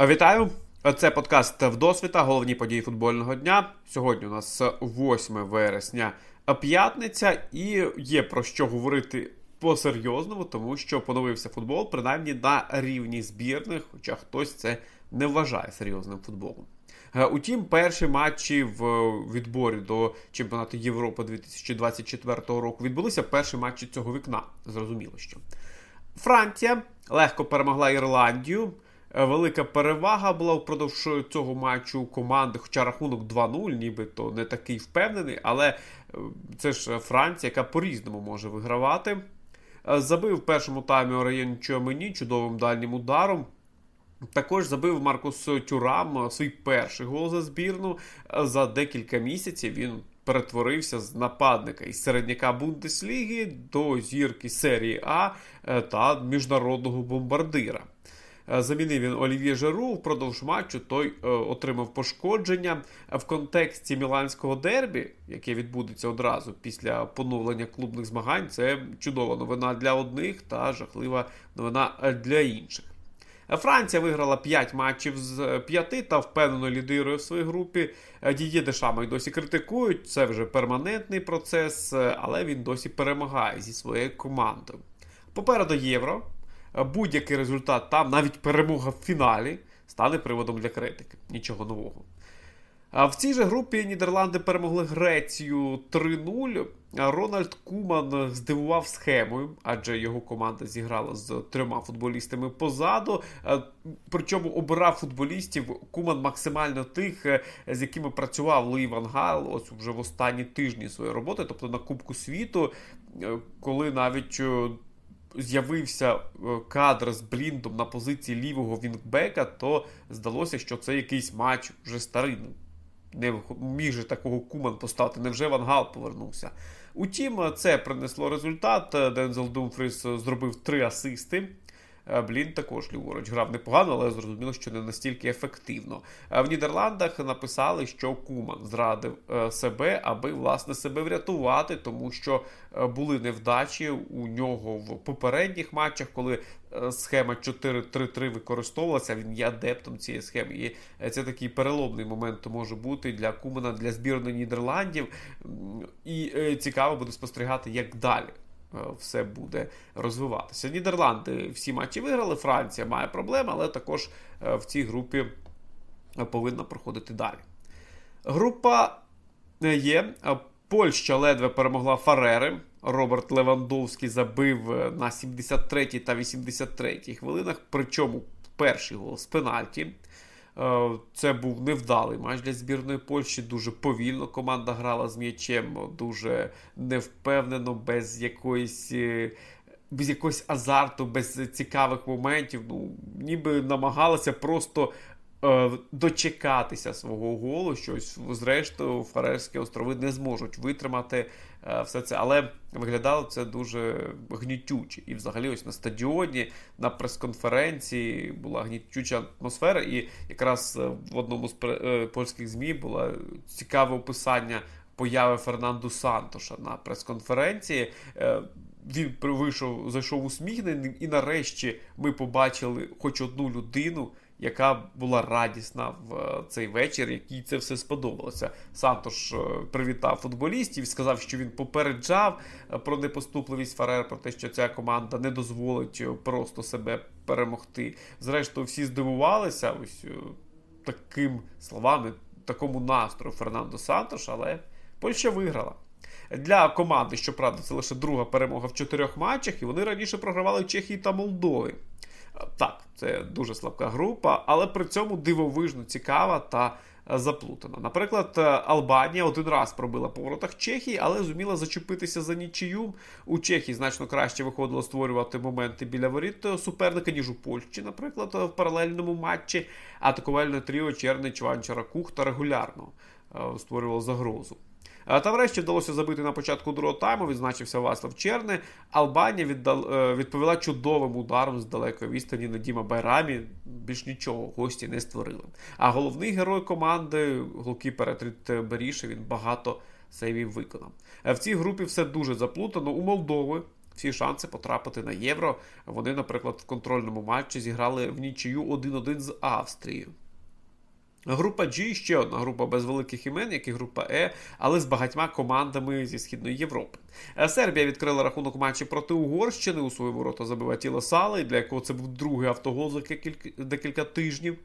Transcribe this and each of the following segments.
Вітаю! Це подкаст Вдосвіта, головні події футбольного дня. Сьогодні у нас 8 вересня, п'ятниця, і є про що говорити по-серйозному, тому що поновився футбол, принаймні на рівні збірних, хоча хтось це не вважає серйозним футболом. Е, Утім, перші матчі в відборі до чемпіонату Європи 2024 року відбулися перші матчі цього вікна. Зрозуміло, що Франція легко перемогла Ірландію. Е, Велика перевага була впродовж цього матчу у команди, хоча рахунок 2-0, нібито не такий впевнений, але е, це ж Франція, яка по-різному може вигравати. Е, Забив в першому таймі Орієн Чуамені чудовим дальнім ударом. Також забив Маркус Тюрам свій перший гол за збірну. За декілька місяців він перетворився з нападника із середняка Бундесліги до зірки серії А та міжнародного бомбардира. Е, Замінив він Олів'є Жеру впродовж матчу. Той е, отримав пошкодження в контексті міланського дербі, яке відбудеться одразу після поновлення клубних змагань. Це чудова новина для одних та жахлива новина е, для інших. Франція виграла 5 матчів з 5 та впевнено лідирує в своїй групі. Діє Дешама й досі критикують. Це вже перманентний процес, але він досі перемагає зі своєю командою. Попереду євро. Будь-який результат там, навіть перемога в фіналі, стане приводом для критики. Нічого нового. А в цій же групі Нідерланди перемогли Грецію 3-0. Рональд Куман здивував схемою, адже його команда зіграла з трьома футболістами позаду. Е, Причому обирав футболістів Куман максимально тих, е, з якими працював Луї Ван Гал ось вже в останні тижні своєї роботи, тобто на Кубку світу, е, коли навіть. Е, З'явився е, кадр з Бліндом на позиції лівого вінгбека, то здалося, що це якийсь матч вже старий. Ну, Не міг же такого куман поставити. Невже Вангал повернувся? Утім, це принесло результат. Дензел Думфріс зробив три асисти. Е, Блін також ліворуч грав непогано, але зрозуміло, що не настільки ефективно. Е, В Нідерландах написали, що Куман зрадив е, себе, аби власне себе врятувати, тому що були невдачі у нього в попередніх матчах, коли схема 4-3-3 використовувалася. Він є адептом цієї схеми. І це такий переломний момент може бути для Кумана, для збірної Нідерландів. І цікаво буде спостерігати, як далі все буде розвиватися. Нідерланди всі матчі виграли, Франція має проблеми, але також е, в цій групі е, повинна проходити далі. Група е, є. Е, Польща ледве перемогла Фарери. Роберт Левандовський забив е, на 73 та 83 хвилинах. Причому перший гол з пенальті. Е, Це був невдалий матч для збірної Польщі. Дуже повільно команда грала з м'ячем, дуже невпевнено, без якоїсь. е, Без якогось азарту, без цікавих моментів. Ну, ніби намагалася просто е, дочекатися свого голу. Щось, зрештою, Фарерські острови не зможуть витримати все це. Але виглядало це дуже гнітюче. І взагалі, ось на стадіоні, на прес-конференції була гнітюча атмосфера. І якраз е, в одному з е, польських ЗМІ було цікаве описання появи Фернанду Сантоша на прес-конференції. Е, Він вийшов, зайшов усміхнений, і нарешті ми побачили хоч одну людину, яка була радісна в е, цей вечір, якій це все сподобалося. Сантош е, привітав футболістів, сказав, що він попереджав е, про непоступливість Фарер, про те, що ця команда не дозволить просто себе перемогти. Зрештою, всі здивувалися ось таким словами, такому настрою Фернандо Сантош, але Польща виграла. Для команди, щоправда, це лише друга перемога в чотирьох матчах, і вони раніше програвали Чехії та Молдові. Так, це дуже слабка група, але при цьому дивовижно цікава та заплутана. Наприклад, Албанія один раз пробила по воротах Чехії, але зуміла зачепитися за нічию. У Чехії значно краще виходило створювати моменти біля воріт суперника, ніж у Польщі, наприклад, в паралельному матчі. Атакувальне тріо Чернич, Ванчара, Кухта регулярно е, створювало загрозу. Е, Та врешті вдалося забити на початку другого тайму. Відзначився Васлав Черне. Албанія віддал, е, відповіла чудовим ударом з далекої відстані на Діма Байрамі. Більш нічого гості не створили. А головний герой команди, голкіпер Етрит Беріше, він багато сейвів виконав. Е, В цій групі все дуже заплутано. У Молдови всі шанси потрапити на євро. Вони, наприклад, в контрольному матчі зіграли в нічию 1-1 з Австрією. Група G ще одна група без великих імен, як і група Е, але з багатьма командами зі Східної Європи. Е, Сербія відкрила рахунок матчі проти Угорщини. У свої ворота забив Тіло Сали, для якого це був другий автогол за кілька, декілька тижнів.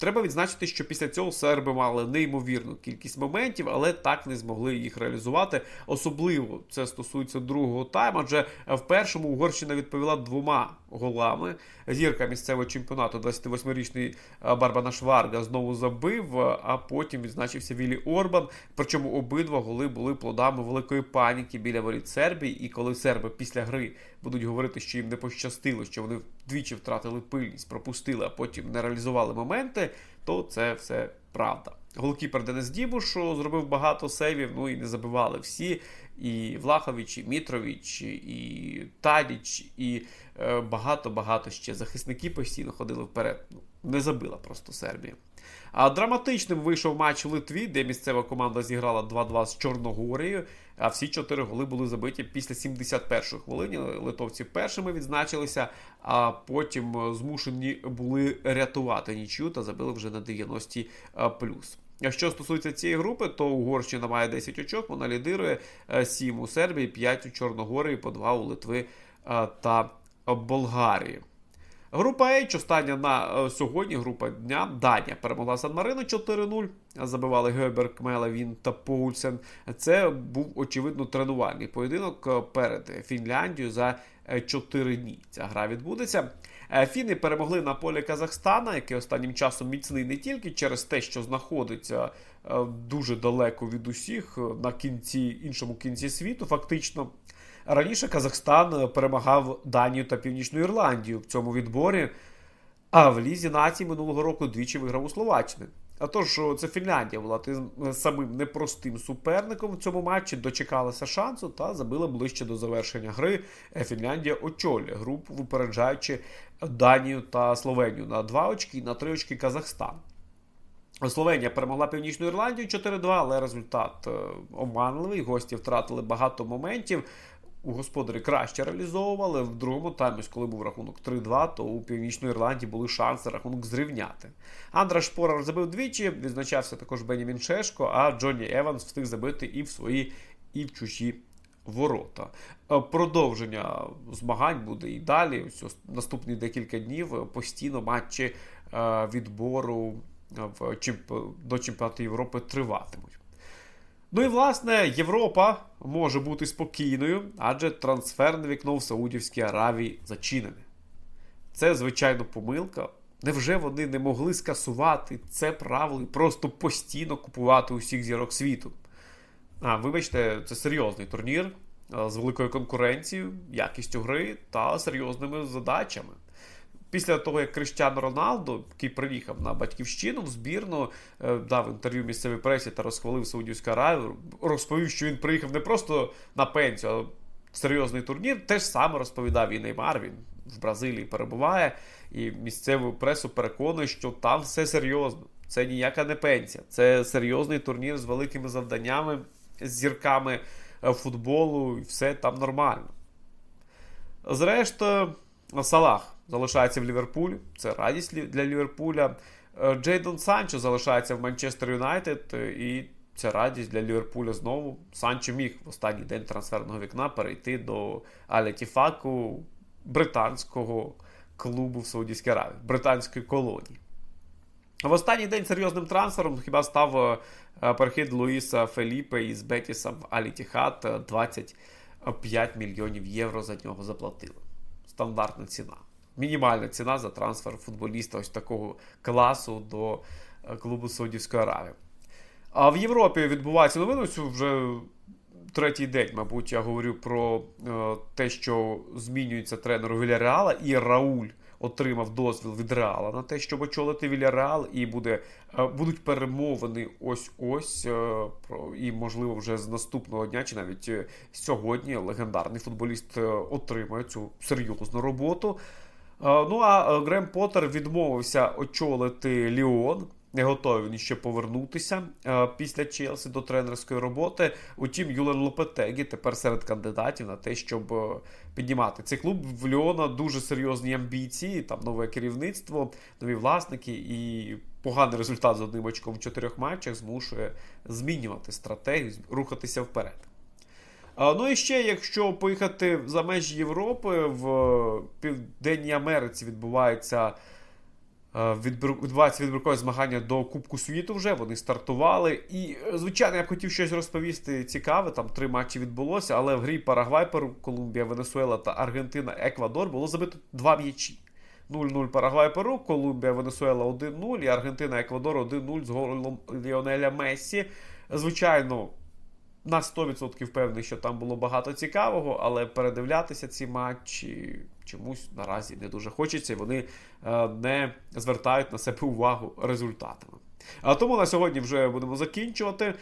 Треба відзначити, що після цього серби мали неймовірну кількість моментів, але так не змогли їх реалізувати. Особливо це стосується другого тайму, адже в першому Угорщина відповіла двома голами. Зірка місцевого чемпіонату, 28-річний Барбана Шварга, знову забив, а потім відзначився Вілі Орбан. Причому обидва голи були плодами великої паніки біля воріт Сербії. І коли серби після гри будуть говорити, що їм не пощастило, що вони вдвічі втратили пильність, пропустили, а потім не реалізували моменти, то це все правда. Голкіпер Денис Дібуш зробив багато сейвів, ну і не забивали всі. І Влахович, і Мітрович, і Тадіч, і багато-багато ще захисники постійно ходили вперед. Ну, не забила просто Сербія. А драматичним вийшов матч у Литві, де місцева команда зіграла 2-2 з Чорногорією. А всі чотири голи були забиті після 71-ї хвилини. Литовці першими відзначилися, а потім змушені були рятувати нічю та забили вже на 90 плюс. Що стосується цієї групи, то Угорщина має 10 очок, вона лідирує 7 у Сербії, 5 у Чорногорії, по 2 у Литви та Болгарії. Група H, остання на сьогодні, група дня. Данія перемогла Сан Марину 4-0. Забивали Гебер, Кмела, Він та Поульсен. Це був очевидно тренувальний поєдинок перед Фінляндією за 4 дні. Ця гра відбудеться. Фіни перемогли на полі Казахстана, який останнім часом міцний не тільки через те, що знаходиться дуже далеко від усіх на кінці іншому кінці світу, фактично. Раніше Казахстан перемагав Данію та Північну Ірландію в цьому відборі, а в Лізі націй минулого року двічі виграв у Словаччини. А то, це Фінляндія була тим самим непростим суперником в цьому матчі, дочекалася шансу та забила ближче до завершення гри. Фінляндія очолює групу, випереджаючи Данію та Словенію на 2 очки і на 3 очки Казахстан. Словенія перемогла Північну Ірландію 4-2, але результат оманливий. Гості втратили багато моментів. У господарі краще реалізовували. В другому таймі, коли був рахунок 3-2, то у Північної Ірландії були шанси рахунок зрівняти. Андра Шпорер забив двічі, відзначався також Бенімін Шешко, а Джонні Еванс встиг забити і в свої, і в чужі ворота. Продовження змагань буде і далі. Ось наступні декілька днів постійно матчі відбору до чемпіонату Європи триватимуть. Ну і власне Європа може бути спокійною, адже трансферне вікно в Саудівській Аравії зачинене. Це, звичайно, помилка. Невже вони не могли скасувати це правило і просто постійно купувати усіх зірок світу? А, вибачте, це серйозний турнір з великою конкуренцією, якістю гри та серйозними задачами. Після того, як Криштиану Роналду, який приїхав на батьківщину в збірну, дав інтерв'ю місцевій пресі та розхвалив Саудівську Аравію, розповів, що він приїхав не просто на пенсію, а серйозний турнір. Те ж саме розповідав і Неймар. Він в Бразилії перебуває, і місцеву пресу переконує, що там все серйозно. Це ніяка не пенсія. Це серйозний турнір з великими завданнями, з зірками футболу, і все там нормально. Зрештою, Салах залишається в Ліверпулі. Це радість для Ліверпуля. Джейдон Санчо залишається в Манчестер Юнайтед, і це радість для Ліверпуля знову. Санчо міг в останній день трансферного вікна перейти до Аля Тіфаку, британського клубу в Саудівській Аравії, британської колонії. В останній день серйозним трансфером хіба став перехід Луїса Феліпе із Бетіса в Алі Тіхат 25 мільйонів євро за нього заплатили. Стандартна ціна. Мінімальна ціна за трансфер футболіста ось такого класу до клубу Саудівської Аравії. А в Європі відбувається новину вже третій день, мабуть, я говорю про те, що змінюється тренер Віляреала, і Рауль отримав дозвіл від Реала на те, щоб очолити Віляреал, і буде, будуть перемовини ось-ось. І, можливо, вже з наступного дня, чи навіть сьогодні, легендарний футболіст отримає цю серйозну роботу. Ну а Грем Поттер відмовився очолити Ліон. Не готовий він ще повернутися е, після Челсі до тренерської роботи. Утім, Юлен Лопетегі тепер серед кандидатів на те, щоб е, піднімати цей клуб. В Ліона дуже серйозні амбіції, там нове керівництво, нові власники і поганий результат з одним очком в чотирьох матчах змушує змінювати стратегію, рухатися вперед. Ну і ще, якщо поїхати за межі Європи, в Південній Америці відбувається. е, відбір- відбіркові змагання до Кубку світу вже, вони стартували. І, е, звичайно, я б хотів щось розповісти цікаве. Там три матчі відбулося, але в грі Парагвай, Перу, Колумбія, Венесуела та Аргентина, Еквадор було забито два м'ячі. 0-0 Парагвай, Перу, Колумбія, Венесуела 1-0 і Аргентина, Еквадор 1-0 з голом Ліонеля Мессі. Звичайно, на 100% впевнений, що там було багато цікавого, але передивлятися ці матчі чомусь наразі не дуже хочеться, і вони е, не звертають на себе увагу результатами. А тому на сьогодні вже будемо закінчувати.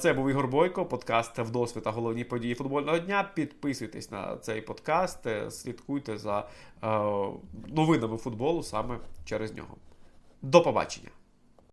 Це був Ігор Бойко, подкаст вдосвід та головні події футбольного дня. Підписуйтесь на цей подкаст, е, слідкуйте за е, новинами футболу саме через нього. До побачення!